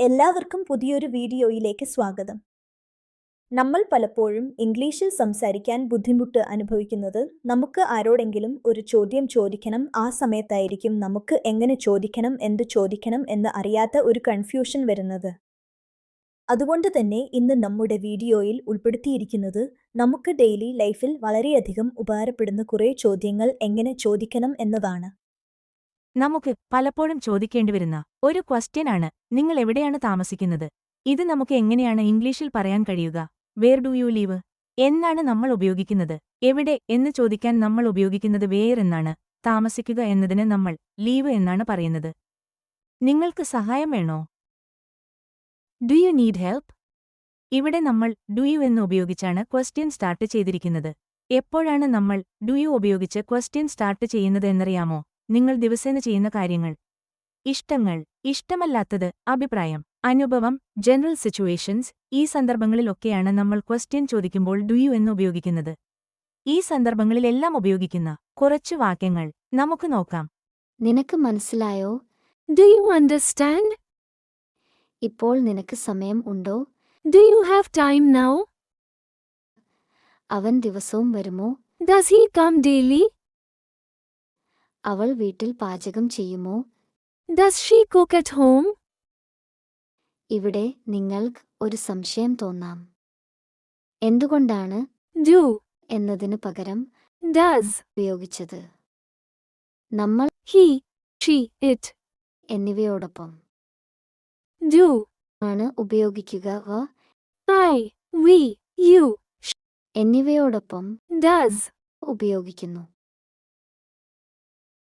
എല്ലാവർക്കും പുതിയൊരു വീഡിയോയിലേക്ക് സ്വാഗതം. നമ്മൾ പലപ്പോഴും ഇംഗ്ലീഷിൽ സംസാരിക്കാൻ ബുദ്ധിമുട്ട് അനുഭവിക്കുന്നത് നമുക്ക് ആരോടെങ്കിലും ഒരു ചോദ്യം ചോദിക്കണം ആ സമയത്തായിരിക്കും നമുക്ക് എങ്ങനെ ചോദിക്കണം എന്ത് ചോദിക്കണം എന്ന് അറിയാത്ത ഒരു കൺഫ്യൂഷൻ വരുന്നത്. അതുകൊണ്ട് തന്നെ ഇന്ന് നമ്മുടെ വീഡിയോയിൽ ഉൾപ്പെടുത്തിയിരിക്കുന്നത് നമുക്ക് ഡെയിലി ലൈഫിൽ വളരെയധികം ഉപകാരപ്പെടുന്ന കുറേ ചോദ്യങ്ങൾ എങ്ങനെ ചോദിക്കണം എന്നതാണ്. നമുക്ക് പലപ്പോഴും ചോദിക്കേണ്ടി വരുന്ന ഒരു ക്വസ്റ്റ്യൻ ആണ്. നിങ്ങൾ എവിടെയാണ് താമസിക്കുന്നത്? ഇത് നമുക്ക് എങ്ങനെയാണ് ഇംഗ്ലീഷിൽ പറയാൻ കഴിയുക? വേർ ഡു യു ലീവ് എന്നാണ് നമ്മൾ ഉപയോഗിക്കുന്നത്. എവിടെ എന്ന് ചോദിക്കാൻ നമ്മൾ ഉപയോഗിക്കുന്നത് വേർ എന്നാണ്. താമസിക്കുക എന്നതിന് നമ്മൾ ലീവ് എന്നാണ് പറയുന്നത്. നിങ്ങൾക്ക് സഹായം വേണോ? ഡു യു നീഡ് ഹെൽപ്പ് ഇവിടെ നമ്മൾ ഡു യു എന്ന് ഉപയോഗിച്ചാണ് ക്വസ്റ്റ്യൻ സ്റ്റാർട്ട് ചെയ്തിരിക്കുന്നത്. എപ്പോഴാണ് നമ്മൾ ഡു യു ഉപയോഗിച്ച് ക്വസ്റ്റ്യൻ സ്റ്റാർട്ട് ചെയ്യുന്നത് എന്നറിയാമോ? നിങ്ങൾ ദിവസേന ചെയ്യുന്ന കാര്യങ്ങൾ. ഇഷ്ടങ്ങൾ. ഇഷ്ടമല്ലാത്തത്. അഭിപ്രായം. അനുഭവം. General situations. ഈ സന്ദർഭങ്ങളിലൊക്കെയാണ് നമ്മൾ ക്വസ്റ്റ്യൻ ചോദിക്കുമ്പോൾ ഡു യു എന്ന് ഉപയോഗിക്കുന്നത്. ഈ സന്ദർഭങ്ങളിലെല്ലാം ഉപയോഗിക്കുന്ന കുറച്ച് വാക്യങ്ങൾ. നമുക്ക് നോക്കാം. നിനക്ക് മനസ്സിലായോ? ഡു യു അണ്ടർസ്റ്റാൻഡ് ഇപ്പോൾ നിനക്ക് സമയം ഉണ്ടോ? Do you have time now അവൻ ദിവസവും വരുമോ? Does he come daily? അവൾ വീട്ടിൽ പാചകം ചെയ്യുമോ? Does she cook at home ഇവിടെ നിങ്ങൾക്ക് ഒരു സംശയം തോന്നാം. എന്തുകൊണ്ടാണ് ഡു എന്നതിന് പകരം ഡസ് ഉപയോഗിച്ചത്? നമ്മൾ he, she, ഇറ്റ് എന്നിവയോടൊപ്പം ഡു ആണ് ഉപയോഗിക്കുക വ I, we, you, എന്നിവയോടൊപ്പം ഡസ് ഉപയോഗിക്കുന്നു.